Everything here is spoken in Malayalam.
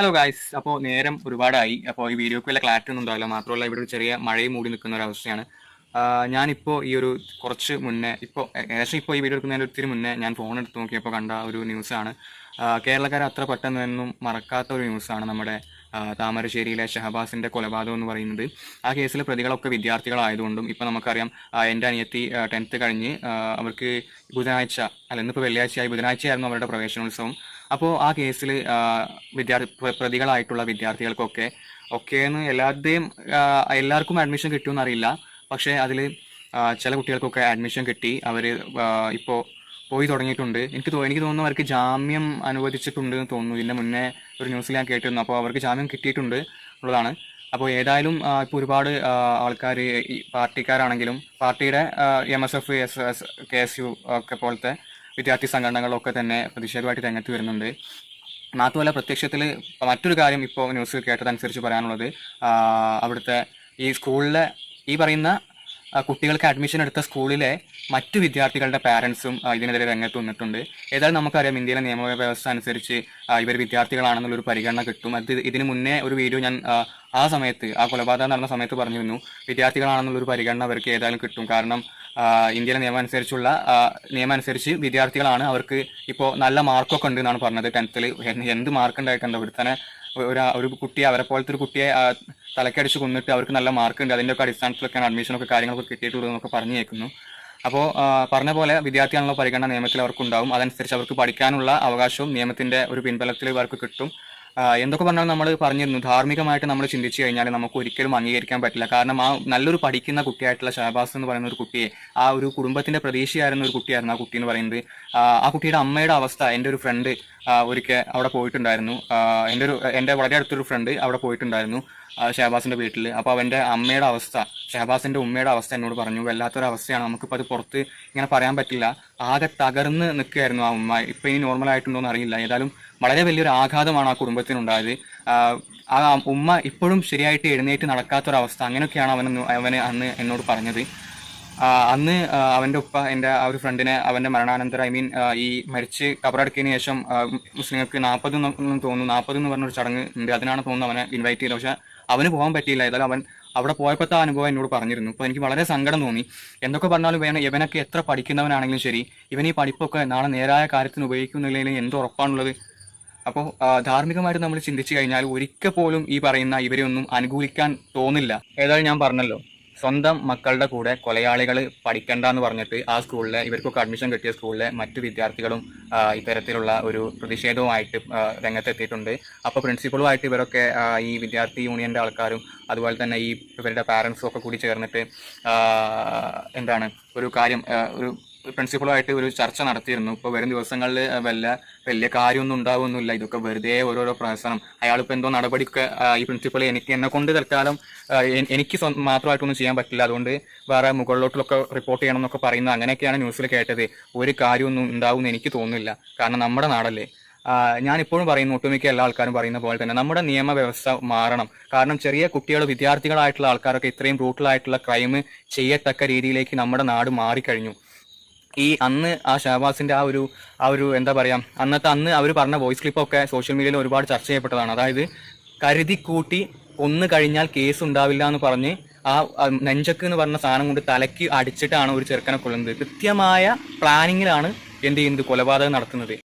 ഹലോ ഗായ്സ് അപ്പോൾ നേരം ഒരുപാടായി. അപ്പോൾ ഈ വീഡിയോക്ക് വല്ല ക്ലാരിറ്റി ഒന്നും ഉണ്ടാവില്ല. മാത്രമല്ല ഇവിടെ ഒരു ചെറിയ മഴയും മൂടി നിൽക്കുന്ന ഒരു അവസ്ഥയാണ്. ഞാനിപ്പോൾ ഈ ഒരു കുറച്ച് മുന്നേ ഇപ്പോൾ ഏകദേശം ഇപ്പോൾ ഈ വീഡിയോ എടുക്കുന്നതിന് ഒത്തിരി മുന്നേ ഞാൻ ഫോൺ എടുത്ത് നോക്കിയപ്പോൾ കണ്ട ഒരു ന്യൂസാണ് കേരളക്കാരെ അത്ര പെട്ടെന്നൊന്നും മറക്കാത്ത ഒരു ന്യൂസാണ് നമ്മുടെ താമരശ്ശേരിയിലെ ഷഹബാസിന്റെ കൊലപാതകം എന്ന് പറയുന്നത്. ആ കേസിലെ പ്രതികളൊക്കെ വിദ്യാർത്ഥികളായതുകൊണ്ടും ഇപ്പം നമുക്കറിയാം എന്റെ അനിയത്തി ടെൻത്ത് കഴിഞ്ഞ് അവർക്ക് ബുധനാഴ്ച അല്ല ഇന്നിപ്പോൾ വെള്ളിയാഴ്ചയായി ബുധനാഴ്ചയായിരുന്നു അവരുടെ പ്രവേശനോത്സവം. അപ്പോൾ ആ കേസിൽ വിദ്യാർത്ഥി പ്ര- പ്രതികളായിട്ടുള്ള വിദ്യാർത്ഥികൾക്കൊക്കെ ഒക്കെയെന്ന് എല്ലാവരുടെയും എല്ലാവർക്കും അഡ്മിഷൻ കിട്ടുമെന്ന് അറിയില്ല പക്ഷേ അതിൽ ചില കുട്ടികൾക്കൊക്കെ അഡ്മിഷൻ കിട്ടി. അവർ ഇപ്പോൾ പോയി തുടങ്ങിയിട്ടുണ്ട്. എനിക്ക് എനിക്ക് തോന്നുന്നു അവർക്ക് ജാമ്യം അനുവദിച്ചിട്ടുണ്ട് എന്ന് തോന്നുന്നു. ഇതിന്റെ മുന്നേ ഒരു ന്യൂസിൽ ഞാൻ കേട്ടിരുന്നു. അപ്പോൾ അവർക്ക് ജാമ്യം കിട്ടിയിട്ടുണ്ട് എന്നുള്ളതാണ്. അപ്പോൾ ഏതായാലും ഇപ്പോൾ ഒരുപാട് ആൾക്കാർ പാർട്ടിക്കാരാണെങ്കിലും പാർട്ടിയുടെ M S F S S K S U ഒക്കെ പോലത്തെ വിദ്യാർത്ഥി സംഘടനകളൊക്കെ തന്നെ പ്രതിഷേധമായിട്ട് രംഗത്ത് വരുന്നുണ്ട്. മാത്രമല്ല പ്രത്യക്ഷത്തിൽ മറ്റൊരു കാര്യം ഇപ്പോൾ ന്യൂസ് കേട്ടതനുസരിച്ച് പറയാനുള്ളത് അവിടുത്തെ ഈ സ്കൂളിലെ ഈ പറയുന്ന കുട്ടികൾക്ക് അഡ്മിഷൻ എടുത്ത സ്കൂളിലെ മറ്റു വിദ്യാർത്ഥികളുടെ പാരൻസും ഇതിനെതിരെ രംഗത്ത് വന്നിട്ടുണ്ട്. ഏതായാലും നമുക്കറിയാം ഇന്ത്യയിലെ നിയമവ്യവസ്ഥ അനുസരിച്ച് ഇവർ വിദ്യാർത്ഥികളാണെന്നുള്ളൊരു പരിഗണന കിട്ടും. അത് ഇതിന് മുന്നേ ഒരു വീഡിയോ ഞാൻ ആ, സമയത്ത് ആ കൊലപാതകം നടന്ന സമയത്ത് പറഞ്ഞിരുന്നു. വിദ്യാർത്ഥികളാണെന്നുള്ളൊരു പരിഗണന അവർക്ക് ഏതായാലും കിട്ടും. കാരണം ഇന്ത്യയിലെ നിയമം അനുസരിച്ചുള്ള നിയമം അനുസരിച്ച് വിദ്യാർത്ഥികളാണ് അവർക്ക് ഇപ്പോൾ നല്ല മാർക്കൊക്കെ ഉണ്ട് എന്നാണ് പറഞ്ഞത്. ടെൻത്തിൽ എന്ത് മാർക്ക് ഉണ്ടായിട്ടുണ്ട് ഇവിടെ തന്നെ ഒരു ഒരു കുട്ടിയെ അവരെ പോലത്തെ ഒരു കുട്ടിയെ തലക്കടിച്ച് കൊന്നിട്ട് അവർക്ക് നല്ല മാർക്ക് ഉണ്ട് അതിന്റെ ഒക്കെ അടിസ്ഥാനത്തിലൊക്കെയാണ് അഡ്മിഷനൊക്കെ കാര്യങ്ങളൊക്കെ കിട്ടിയിട്ടുള്ളത് എന്നൊക്കെ പറഞ്ഞു കേൾക്കുന്നു അപ്പോൾ പറഞ്ഞ പോലെ വിദ്യാർത്ഥിയാണല്ലോ പരിഗണന നിയമത്തിൽ അവർക്കുണ്ടാവും. അതനുസരിച്ച് അവർക്ക് പഠിക്കാനുള്ള അവകാശവും നിയമത്തിന്റെ ഒരു പിൻബലത്തിൽ അവർക്ക് കിട്ടും. എന്തൊക്കെ പറഞ്ഞാലും നമ്മൾ പറഞ്ഞിരുന്നു. ധാർമ്മികമായിട്ട് നമ്മൾ ചിന്തിച്ചു കഴിഞ്ഞാൽ നമുക്ക് ഒരിക്കലും അംഗീകരിക്കാൻ പറ്റില്ല. കാരണം ആ നല്ലൊരു പഠിക്കുന്ന കുട്ടിയായിട്ടുള്ള ഷഹബാസ് എന്ന് പറയുന്ന ഒരു കുട്ടിയെ ആ ഒരു കുടുംബത്തിന്റെ പ്രതീക്ഷയായിരുന്ന ഒരു കുട്ടിയായിരുന്നു ആ കുട്ടി എന്ന് പറയുന്നത്. ആ, കുട്ടിയുടെ അമ്മയുടെ അവസ്ഥ എന്റെ ഒരു ഫ്രണ്ട് ഒരിക്കൽ അവിടെ പോയിട്ടുണ്ടായിരുന്നു. എന്റെ ഒരു എന്റെ വളരെ അടുത്തൊരു ഫ്രണ്ട് അവിടെ പോയിട്ടുണ്ടായിരുന്നു ഷഹബാസിന്റെ വീട്ടിൽ. അപ്പോൾ അവന്റെ അമ്മയുടെ അവസ്ഥ ഷഹബാസിന്റെ ഉമ്മയുടെ അവസ്ഥ എന്നോട് പറഞ്ഞു. വല്ലാത്തൊരു അവസ്ഥയാണ് നമുക്കിപ്പോൾ അത് പുറത്ത് ഇങ്ങനെ പറയാൻ പറ്റില്ല. ആകെ തകർന്ന് നിൽക്കുകയായിരുന്നു ആ ഉമ്മ ഇപ്പം ഇനി നോർമൽ ആയിട്ടുണ്ടോ എന്ന് അറിയില്ല. ഏതായാലും വളരെ വലിയൊരു ആഘാതമാണ് ആ കുടുംബത്തിനുണ്ടായത്. ആ, ഉമ്മ ഇപ്പോഴും ശരിയായിട്ട് എഴുന്നേറ്റ് നടക്കാത്തൊരവസ്ഥ. അങ്ങനെയൊക്കെയാണ് അവൻ അവന് അന്ന് എന്നോട് പറഞ്ഞത്. അന്ന് അവന്റെ ഉപ്പ എന്റെ ആ ഒരു ഫ്രണ്ടിനെ അവന്റെ മരണാനന്തരം ഐ മീൻ ഈ മരിച്ച് കബറടക്കിയതിന് ശേഷം മുസ്ലിങ്ങൾക്ക് നാൽപ്പത് തോന്നുന്നു നാൽപ്പത് എന്ന് പറഞ്ഞൊരു ചടങ്ങ് ഉണ്ട്. അതിനാണ് തോന്നുന്നു അവനെ ഇൻവൈറ്റ് ചെയ്തത്. പക്ഷേ അവന് പോകാൻ പറ്റിയില്ല. ഏതായാലും അവൻ അവിടെ പോയപ്പോഴത്തെ അനുഭവം എന്നോട് പറഞ്ഞിരുന്നു. അപ്പോൾ എനിക്ക് വളരെ സങ്കടം തോന്നി. എന്തൊക്കെ പറഞ്ഞാലും വേണം ഇവനൊക്കെ എത്ര പഠിക്കുന്നവനാണെങ്കിലും ശരി ഇവൻ ഈ പഠിപ്പൊക്കെ നാളെ നേരായ കാര്യത്തിന് ഉപയോഗിക്കുന്നില്ലെങ്കിൽ എന്ത് ഉറപ്പാണുള്ളത്? അപ്പോൾ ധാർമ്മികമായിട്ട് നമ്മൾ ചിന്തിച്ചു കഴിഞ്ഞാൽ ഒരിക്കൽ പോലും ഈ പറയുന്ന ഇവരെ ഒന്നും അനുകൂലിക്കാൻ തോന്നില്ല. ഏതായാലും ഞാൻ പറഞ്ഞല്ലോ. സ്വന്തം മക്കളുടെ കൂടെ കൊലയാളികൾ പഠിക്കണ്ട എന്ന് പറഞ്ഞിട്ട് ആ സ്കൂളിലെ ഇവർക്കൊക്കെ അഡ്മിഷൻ കിട്ടിയ സ്കൂളിലെ മറ്റു വിദ്യാർത്ഥികളും ഇത്തരത്തിലുള്ള ഒരു പ്രതിഷേധവുമായിട്ട് രംഗത്തെത്തിയിട്ടുണ്ട്. അപ്പോൾ പ്രിൻസിപ്പളുമായിട്ട് ഇവരൊക്കെ ഈ വിദ്യാർത്ഥി യൂണിയന്റെ ആൾക്കാരും അതുപോലെ തന്നെ ഈ ഇവരുടെ പാരൻസും ഒക്കെ കൂടി ചേർന്നിട്ട് എന്താണ് ഒരു കാര്യം ഒരു പ്രിൻസിപ്പളുമായിട്ട് ഒരു ചർച്ച നടത്തിയിരുന്നു. ഇപ്പോൾ വരും ദിവസങ്ങളിൽ വല്ല വലിയ കാര്യമൊന്നും ഉണ്ടാവുന്നില്ല ഇതൊക്കെ വെറുതെ ഓരോരോ പ്രഹസനം. അയാളിപ്പോൾ എന്തോ നടപടിയൊക്കെ ഈ പ്രിൻസിപ്പൾ എനിക്ക് എന്നെ കൊണ്ട് തൽക്കാലം എനിക്ക് മാത്രമായിട്ടൊന്നും ചെയ്യാൻ പറ്റില്ല. അതുകൊണ്ട് വേറെ മുകളിലോട്ടൊക്കെ റിപ്പോർട്ട് ചെയ്യണം എന്നൊക്കെ പറയുന്നത് അങ്ങനെയൊക്കെയാണ് ന്യൂസിൽ കേട്ടത്. ഒരു കാര്യമൊന്നും ഉണ്ടാവുമെന്ന് എനിക്ക് തോന്നുന്നില്ല. കാരണം നമ്മുടെ നാടല്ലേ. ഞാൻ ഇപ്പോഴും പറയുന്നു ഒട്ടുമിക്ക എല്ലാ ആൾക്കാരും പറയുന്ന പോലെ തന്നെ നമ്മുടെ നിയമവ്യവസ്ഥ മാറണം. കാരണം ചെറിയ കുട്ടികൾ വിദ്യാർത്ഥികളായിട്ടുള്ള ആൾക്കാരൊക്കെ ഇത്രയും ബ്രൂട്ടലായിട്ടുള്ള ക്രൈം ചെയ്യത്തക്ക രീതിയിലേക്ക് നമ്മുടെ നാട് മാറിക്കഴിഞ്ഞു. ഈ അന്ന് ആ ഷഹബാസിന്റെ ആ ഒരു ആ ഒരു എന്താ പറയാ അന്നത്തെ അന്ന് അവർ പറഞ്ഞ വോയിസ് ക്ലിപ്പൊക്കെ സോഷ്യൽ മീഡിയയിൽ ഒരുപാട് ചർച്ച ചെയ്യപ്പെട്ടതാണ്. അതായത് കരുതി കൂട്ടി ഒന്ന് കഴിഞ്ഞാൽ കേസ് ഉണ്ടാവില്ല എന്ന് പറഞ്ഞ് ആ നെഞ്ചക്ക് എന്ന് പറഞ്ഞ സാധനം കൊണ്ട് തലയ്ക്ക് അടിച്ചിട്ടാണ് ഒരു ചെറുക്കനെ കൊല്ലുന്നത്. കൃത്യമായ പ്ലാനിങ്ങിലാണ് എന്ത് ചെയ്യുന്നത്? കൊലപാതകം നടത്തുന്നത്.